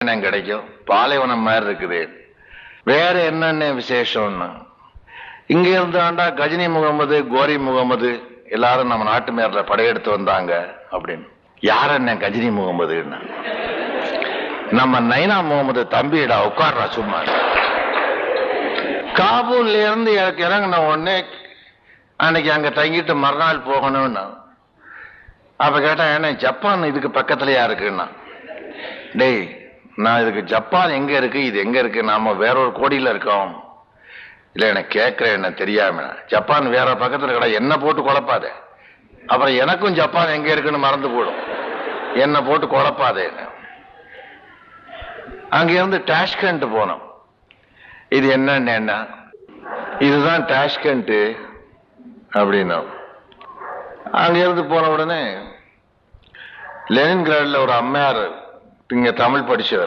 என்ன கிடைக்கும்? பாலைவனம் மாதிரி இருக்குது. வேற என்னென்ன விசேஷம்னு? இங்க இருந்தாண்டா கஜினி முகமது கோரி முகமது எல்லாரும் நம்ம நாட்டு மேல படையெடுத்து வந்தாங்க அப்படின்னு. யார் என்ன கஜினி முகமதுன்னு? நம்ம நைனா முகமது தம்பிடா உட்கார்றா சும்மா. காபூல்ல இருந்து எனக்கு இறங்கின உடனே அன்னைக்கு அங்க தங்கிட்டு மறுநாள் போகணும்னா. அப்ப கேட்டா என்ன ஜப்பான் இதுக்கு பக்கத்துலயா இருக்குன்னா? டேய் நான் இதுக்கு ஜப்பான் எங்க இருக்கு இது எங்க இருக்கு நாம வேற ஒரு கோடியில இருக்கோம். இல்ல எனக்கு கேட்கிறேன் என்ன தெரியாம. ஜப்பான் வேற பக்கத்துல கடை என்ன போட்டு குழப்பாதே. அப்புறம் எனக்கும் ஜப்பான் எங்க இருக்குன்னு மறந்து போடும் என்ன போட்டு குழப்பாதே அங்க இருந்து டாஷ்கண்ட் போனோம். இது என்னன்னு என்ன? இதுதான் டாஷ்கண்ட் அப்படின்னா. அங்க இருந்து போன உடனே லெனின்கிராட்ல ஒரு அம்மையார் இங்க தமிழ் படிச்சவர்.